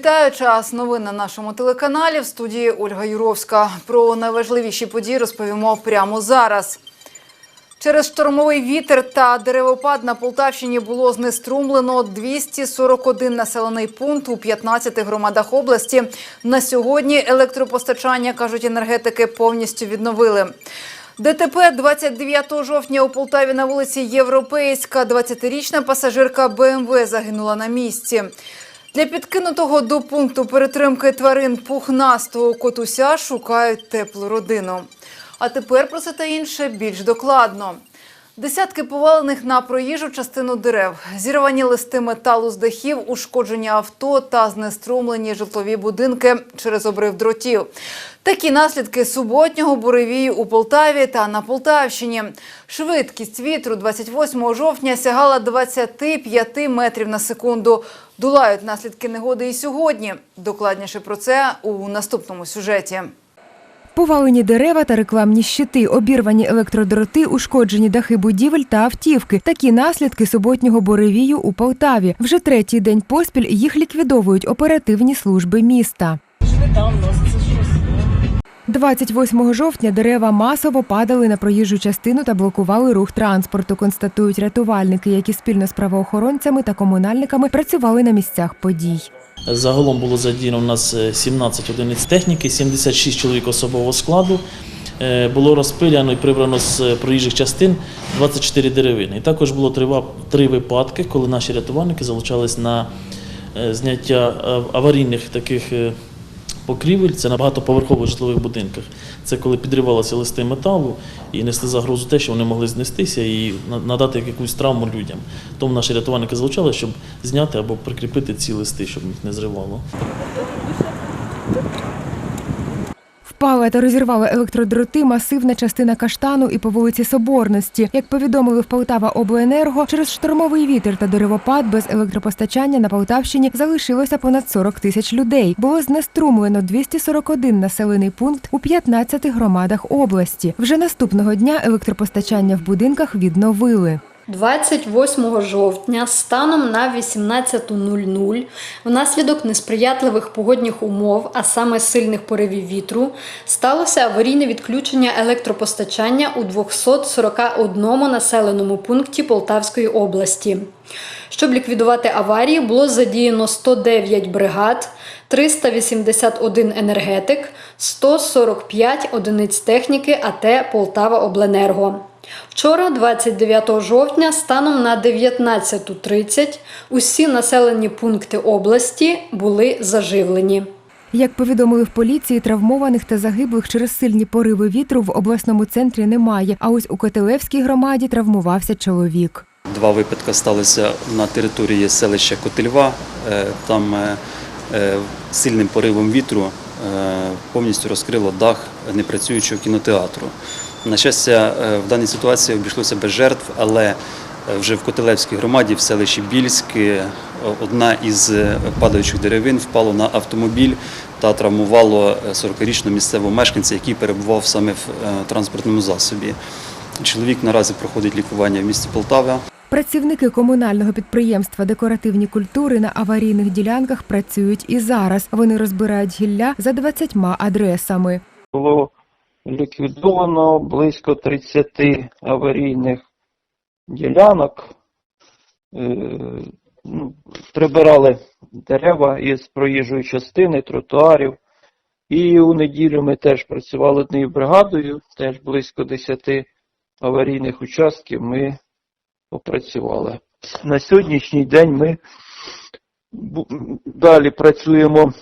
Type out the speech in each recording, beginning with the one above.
Вітаю час новин на нашому телеканалі в студії Ольга Юровська. Про найважливіші події розповімо прямо зараз. Через штормовий вітер та деревопад на Полтавщині було знеструмлено 241 населений пункт у 15 громадах області. На сьогодні електропостачання, кажуть енергетики, повністю відновили. ДТП 29 жовтня у Полтаві на вулиці Європейська. 20-річна пасажирка БМВ загинула на місці. Для підкинутого до пункту перетримки тварин пухнастого котуся шукають теплу родину. А тепер про це та інше більш докладно. Десятки повалених на проїжджу частину дерев, зірвані листи металу з дахів, ушкоджені авто та знеструмлені житлові будинки через обрив дротів. Такі наслідки суботнього буревію у Полтаві та на Полтавщині. Швидкість вітру 28 жовтня сягала 25 метрів на секунду. Долають наслідки негоди і сьогодні. Докладніше про це у наступному сюжеті. Повалені дерева та рекламні щити, обірвані електродроти, ушкоджені дахи будівель та автівки. Такі наслідки суботнього буревію у Полтаві. Вже третій день поспіль їх ліквідовують оперативні служби міста. 28 жовтня дерева масово падали на проїжджу частину та блокували рух транспорту. Констатують рятувальники, які спільно з правоохоронцями та комунальниками працювали на місцях подій. Загалом було задіяно у нас е, 17 одиниць техніки, 76 чоловік особового складу. Е, Було розпиляно і прибрано з е, проїжджих частин 24 деревини. І також було три, випадки, коли наші рятувальники залучались на е, зняття е, аварійних таких е, покрівель. Це на багатоповерхових житлових будинках. Це коли підривалися листи металу і несли загрозу те, що вони могли знестися і надати якусь травму людям. Тому наші рятувальники залучали, щоб зняти або прикріпити ці листи, щоб їх не зривало. Впала та розірвала електродроти масивна частина каштану і по вулиці Соборності. Як повідомили в Полтава Обленерго, через штормовий вітер та деревопад без електропостачання на Полтавщині залишилося понад 40 тисяч людей. Було знеструмлено 241 населений пункт у 15 громадах області. Вже наступного дня електропостачання в будинках відновили. 28 жовтня станом на 18.00 внаслідок несприятливих погодних умов, а саме сильних поривів вітру, сталося аварійне відключення електропостачання у 241 населеному пункті Полтавської області. Щоб ліквідувати аварії, було задіяно 109 бригад, 381 енергетик, 145 одиниць техніки АТ Полтава Обленерго. Вчора, 29 жовтня, станом на 19.30 усі населені пункти області були заживлені. Як повідомили в поліції, травмованих та загиблих через сильні пориви вітру в обласному центрі немає. А ось у Котелевській громаді травмувався чоловік. Два випадки сталися на території селища Котельва. Е, Там е, е, сильним поривом вітру повністю розкрило дах непрацюючого кінотеатру. На щастя, е, в даній ситуації обійшлося без жертв, але е, вже в Котелевській громаді, в селищі Більськ, е, одна із падаючих деревин впала на автомобіль та травмувало е, 40-річного місцевого мешканця, який перебував саме в транспортному засобі. Чоловік наразі проходить лікування в місті Полтава. Працівники комунального підприємства декоративні культури на аварійних ділянках працюють і зараз. Вони розбирають гілля за 20 адресами. було ліквідовано близько 30 аварійних ділянок. Е, ну, Прибирали дерева із проїжджої частини, тротуарів. І у неділю ми теж працювали однією бригадою, теж близько 10 аварійних участків ми попрацювали. На сьогоднішній день ми далі працюємо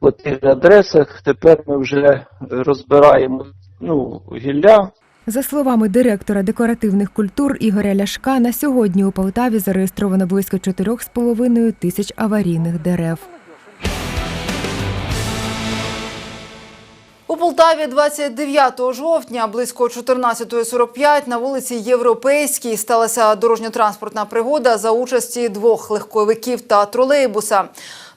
по тих адресах. Тепер ми вже розбираємо ну, гілля. За словами директора декоративних культур Ігоря Ляшка, на сьогодні у Полтаві зареєстровано близько 4,5 тисяч аварійних дерев. У Полтаві 29 жовтня близько 14.45 на вулиці Європейській сталася дорожньо-транспортна пригода за участі двох легковиків та тролейбуса.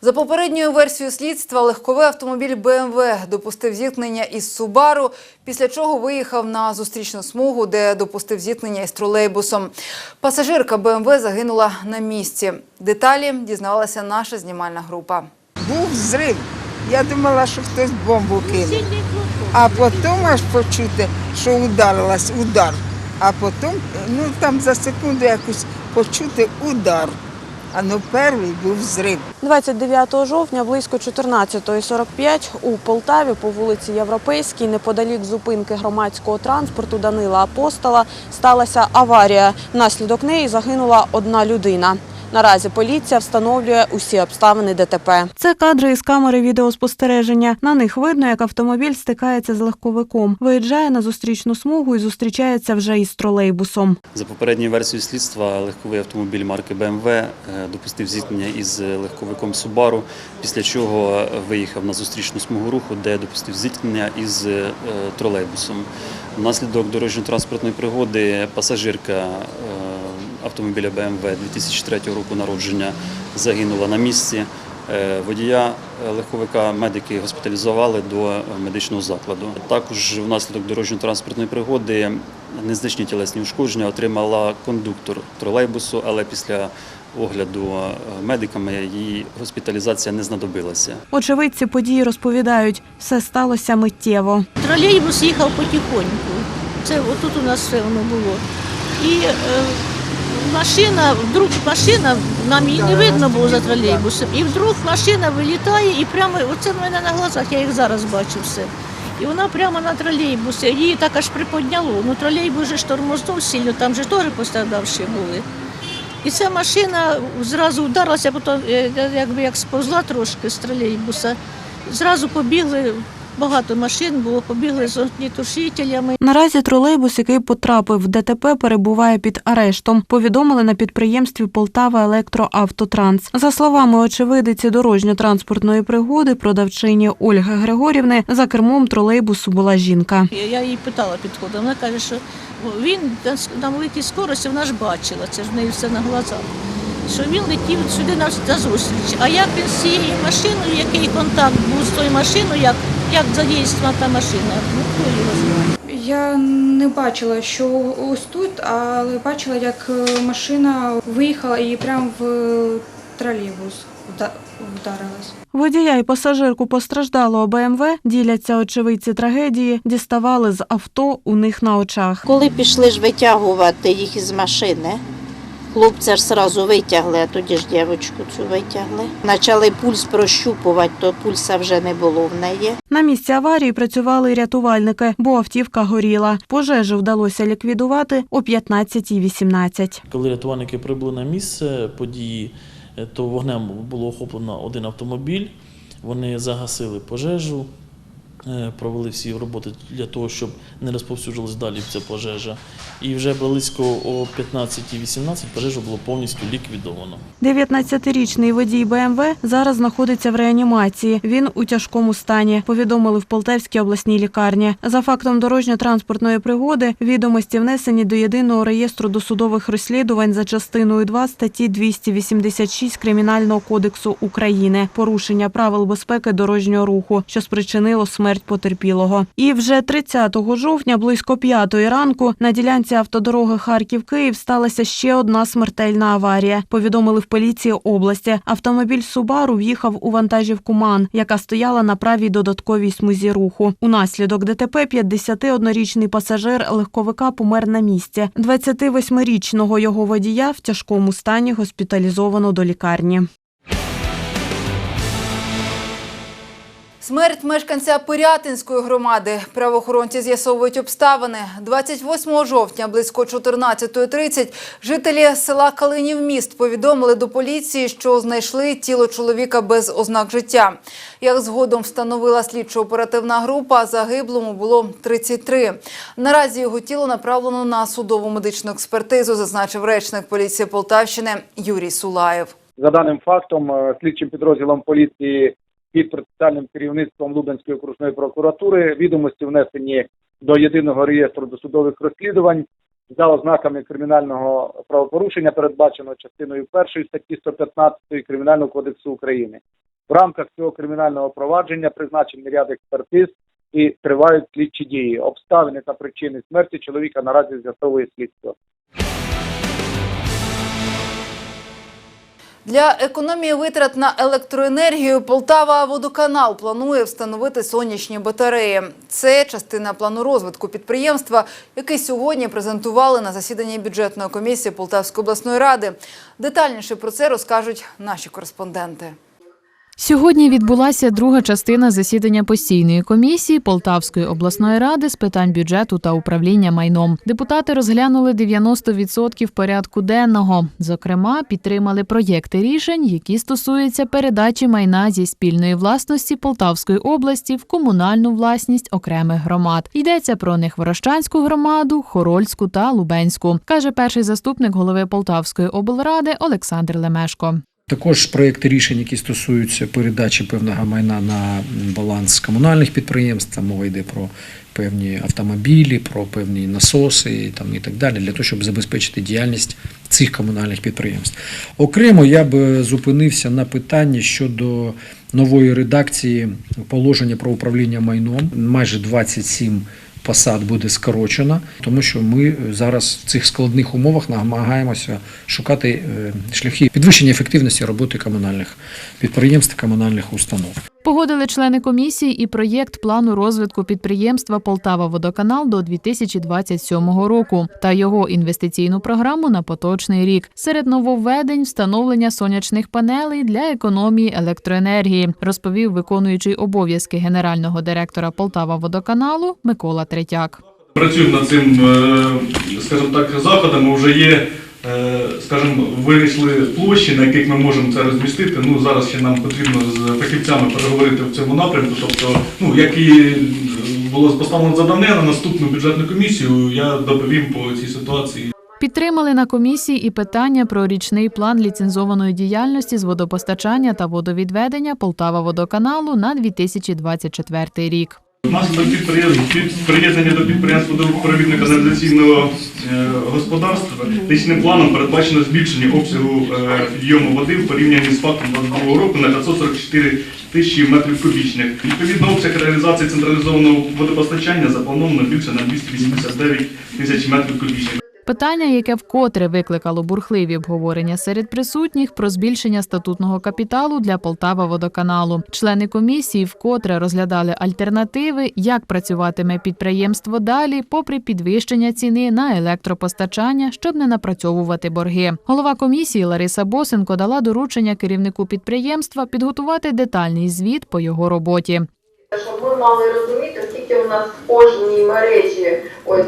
За попередньою версією слідства, легковий автомобіль БМВ допустив зіткнення із Субару, після чого виїхав на зустрічну смугу, де допустив зіткнення із тролейбусом. Пасажирка БМВ загинула на місці. Деталі дізнавалася наша знімальна група. був зрив. Я думала, що хтось бомбу кинув. А потім аж почути, що ударилась, удар. А потім, ну там за секунду якось почути удар. А ну перший був зрив. 29 жовтня близько 14.45 у Полтаві по вулиці Європейській, неподалік зупинки громадського транспорту Данила Апостола, сталася аварія. Внаслідок неї загинула одна людина. Наразі поліція встановлює усі обставини ДТП. Це кадри із камери відеоспостереження. На них видно, як автомобіль стикається з легковиком, виїжджає на зустрічну смугу і зустрічається вже із тролейбусом. За попередньою версією слідства, легковий автомобіль марки BMW е, допустив зіткнення із легковиком Subaru, після чого виїхав на зустрічну смугу руху, де допустив зіткнення із е, тролейбусом. Внаслідок дорожньо-транспортної пригоди пасажирка е, автомобіля BMW 2003 року народження загинула на місці. Е, Водія е, легковика медики госпіталізували до е, медичного закладу. Також внаслідок дорожньо-транспортної пригоди незначні тілесні ушкодження отримала кондуктор тролейбусу, але після огляду медиками її госпіталізація не знадобилася. Очевидці події розповідають, все сталося миттєво. Тролейбус їхав потихоньку. Це отут у нас все воно було. І е, машина, вдруг машина, нам її не видно було за тролейбусом, і вдруг машина вилітає і прямо, оце в мене на глазах, я їх зараз бачу все. І вона прямо на тролейбусі, її так аж приподняло. Ну тролейбус же ж тормознув сильно, там же теж пострадавші були. І ця машина зразу вдарилася, потім е, якби як сповзла трошки з тролейбуса. Зразу побігли, багато машин було, побігли з огнітушителями. Наразі тролейбус, який потрапив в ДТП, перебуває під арештом. Повідомили на підприємстві Полтава Електроавтотранс. За словами очевидиці дорожньо-транспортної пригоди, продавчині Ольги Григорівни, за кермом тролейбусу була жінка. Я- її питала підходом. Вона каже, що він на великій скорості вона ж бачила, це ж в неї все на глазах. Що він летів сюди на зустріч. А як він з цією машиною, який контакт був з тою машиною, як, як задійствована та машина? Ну хто його знає? Я не бачила, що ось тут, але бачила, як е, машина виїхала і прямо в тролейбус вда- вдарилась. Водія і пасажирку постраждалого БМВ діляться очевидці трагедії, діставали з авто у них на очах. Коли пішли ж витягувати їх із машини, хлопця ж сразу витягли, а тоді ж дівчинку цю витягли. Почали пульс прощупувати, то пульса вже не було в неї. На місці аварії працювали рятувальники, бо автівка горіла. Пожежу вдалося ліквідувати о 15.18. Коли рятувальники прибули на місце події, е, то вогнем було охоплено один автомобіль. Вони загасили пожежу, провели всі роботи для того, щоб не розповсюджилась далі ця пожежа. І вже близько о 15.18 пожежу було повністю ліквідовано. 19-річний водій БМВ зараз знаходиться в реанімації. Він у тяжкому стані. Повідомили в Полтавській обласній лікарні. За фактом дорожньо-транспортної пригоди відомості внесені до єдиного реєстру досудових розслідувань за частиною 2 статті 286 Кримінального кодексу України. Порушення правил безпеки дорожнього руху, що спричинило смерть потерпілого. І вже 30 жовтня, близько 5 ранку, на ділянці автодороги Харків-Київ сталася ще одна смертельна аварія. Повідомили в поліції області. Автомобіль Субару в'їхав у вантажівку МАН, яка стояла на правій додатковій смузі руху. Унаслідок ДТП 51-річний пасажир легковика помер на місці. 28-річного його водія в тяжкому стані госпіталізовано до лікарні. Смерть мешканця Пирятинської громади. Правоохоронці з'ясовують обставини. 28 жовтня близько 14.30 жителі села Калинів міст повідомили до поліції, що знайшли тіло чоловіка без ознак життя. Як згодом встановила слідчо-оперативна група, загиблому було 33. Наразі його тіло направлено на судову медичну експертизу, зазначив речник поліції Полтавщини Юрій Сулаєв. За даним фактом, е, слідчим підрозділом поліції під спеціальним керівництвом Лубенської окружної прокуратури відомості внесені до єдиного реєстру досудових розслідувань за ознаками кримінального правопорушення, передбаченого частиною першої статті 115 Кримінального кодексу України. В рамках цього кримінального провадження призначений ряд експертиз і тривають слідчі дії. Обставини та причини смерті чоловіка наразі з'ясовує слідство. Для економії витрат на електроенергію Полтава водоканал планує встановити сонячні батареї. Це частина плану розвитку підприємства, який сьогодні презентували на засіданні бюджетної комісії Полтавської обласної ради. Детальніше про це розкажуть наші кореспонденти. Сьогодні відбулася друга частина засідання постійної комісії Полтавської обласної ради з питань бюджету та управління майном. Депутати розглянули 90% порядку денного. Зокрема, підтримали проєкти рішень, які стосуються передачі майна зі спільної власності Полтавської області в комунальну власність окремих громад. Йдеться про Нехворощанську громаду, Хорольську та Лубенську, каже перший заступник голови Полтавської облради Олександр Лемешко. Також проекти рішень, які стосуються передачі певного майна на баланс комунальних підприємств, там мова йде про певні автомобілі, про певні насоси там, і так далі, для того, щоб забезпечити діяльність цих комунальних підприємств. Окремо я б зупинився на питанні щодо нової редакції положення про управління майном. Майже 27 посад буде скорочено, тому що ми зараз в цих складних умовах намагаємося шукати е, шляхи підвищення ефективності роботи комунальних підприємств, комунальних установ. Погодили члени комісії і проєкт плану розвитку підприємства Полтава Водоканал до 2027 року та його інвестиційну програму на поточний рік. Серед нововведень встановлення сонячних панелей для економії електроенергії, розповів виконуючий обов'язки генерального директора Полтава Водоканалу Микола Третяк. Працюємо над цим, е, скажімо так, заходом. Вже є, скажімо, вирішили площі, на яких ми можемо це розмістити. Ну зараз ще нам потрібно з фахівцями переговорити в цьому напрямку. Тобто, ну як і було поставлено завдання на наступну бюджетну комісію, я доповім по цій ситуації. Підтримали на комісії і питання про річний план ліцензованої діяльності з водопостачання та водовідведення Полтава водоканалу на 2024 рік. Внаслідок приєднання до підприємства до каналізаційного е, господарства річним планом передбачено збільшення обсягу е, підйому води в порівнянні з фактом 22 року на 544 тисячі метрів кубічних. Відповідно, обсяг реалізації централізованого водопостачання заплановано більше на 289 тисяч метрів кубічних. Питання, яке вкотре викликало бурхливі обговорення серед присутніх про збільшення статутного капіталу для Полтава водоканалу. Члени комісії вкотре розглядали альтернативи, як працюватиме підприємство далі, попри підвищення ціни на електропостачання, щоб не напрацьовувати борги. Голова комісії Лариса Босенко дала доручення керівнику підприємства підготувати детальний звіт по його роботі. Щоб ми мали розуміти, скільки у нас в кожній мережі, ось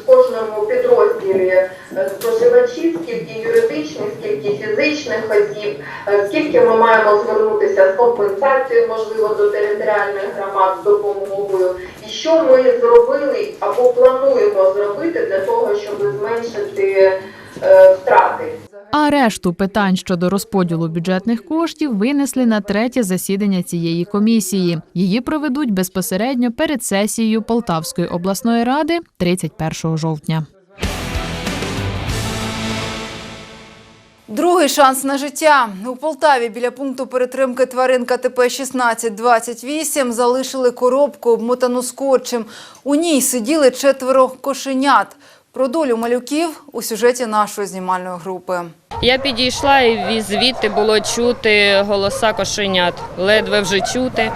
в кожному підрозділі е, споживачів, скільки юридичних, скільки фізичних осіб, е, скільки ми маємо звернутися з компенсацією, можливо, до територіальних громад з допомогою, і що ми зробили або плануємо зробити для того, щоб зменшити е, втрати. А решту питань щодо розподілу бюджетних коштів винесли на третє засідання цієї комісії. Її проведуть безпосередньо перед сесією Полтавської обласної ради 31 жовтня. Другий шанс на життя у Полтаві біля пункту перетримки тварин КТП 1628 залишили коробку обмотану скотчем. У ній сиділи четверо кошенят. Про долю малюків у сюжеті нашої знімальної групи. Я підійшла і звідти було чути голоса кошенят, ледве вже чути.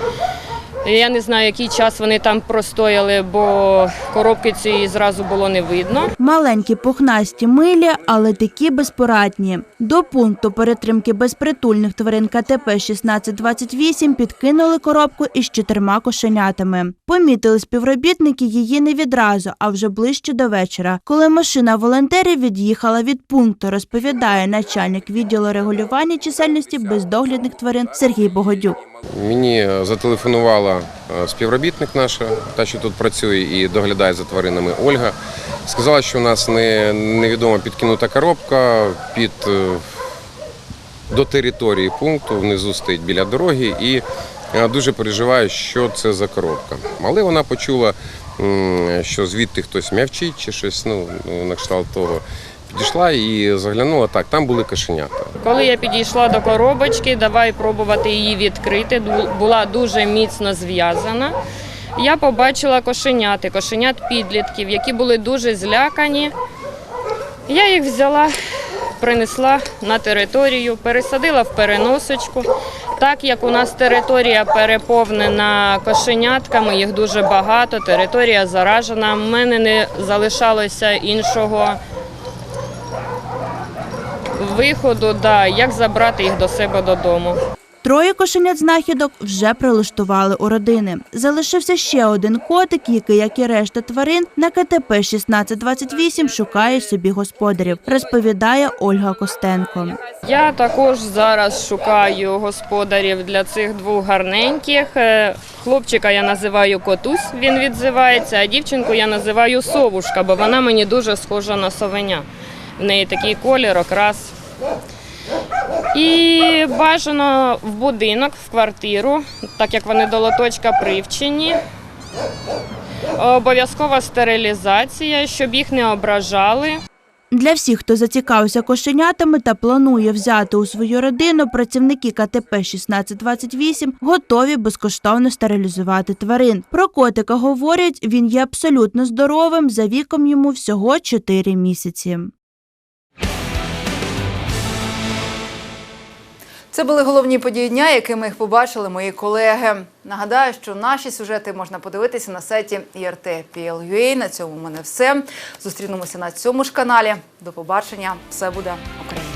Я не знаю, який час вони там простояли, бо коробки цієї зразу було не видно. Маленькі пухнасті милі, але такі безпорадні. До пункту перетримки безпритульних тварин КТП 1628 підкинули коробку із чотирма кошенятами. Помітили співробітники її не відразу, а вже ближче до вечора. Коли машина волонтерів від'їхала від пункту, розповідає начальник відділу регулювання чисельності бездоглядних тварин Сергій Богодюк. Мені зателефонувала е, співробітник наша, та що тут працює і доглядає за тваринами Ольга. Сказала, що у нас не, невідома підкинута коробка під, е, до території пункту, внизу стоїть біля дороги, і е, дуже переживаю, що це за коробка. Але вона почула, що звідти хтось м'явчить чи щось, ну, на кшталт того. Підійшла і заглянула так, там були кошенята. Коли я підійшла до коробочки, давай пробувати її відкрити. Була дуже міцно зв'язана. Я побачила кошеняти, кошенят підлітків, які були дуже злякані. Я їх взяла, принесла на територію, пересадила в переносочку. Так як у нас територія переповнена кошенятками, їх дуже багато, територія заражена. в мене не залишалося іншого виходу, да, як забрати їх до себе додому. Троє кошенят знахідок вже прилаштували у родини. Залишився ще один котик, який, як і решта тварин, на КТП 1628 шукає собі господарів, розповідає Ольга Костенко. Я також зараз шукаю господарів для цих двох гарненьких. Е, Хлопчика я називаю котусь, він відзивається, а дівчинку я називаю совушка, бо вона мені дуже схожа на совеня. В неї такий колір, окрас. І бажано в будинок, в квартиру, так як вони до лоточка привчені. Обов'язкова стерилізація, щоб їх не ображали. Для всіх, хто зацікавився кошенятами та планує взяти у свою родину, працівники КТП 1628 готові безкоштовно стерилізувати тварин. Про котика говорять, він є абсолютно здоровим, за віком йому всього 4 місяці. Це були головні події дня, якими їх побачили мої колеги. Нагадаю, що наші сюжети можна подивитися на сайті IRT.PL.UA. На цьому в мене все. Зустрінемося на цьому ж каналі. До побачення. Все буде Україна.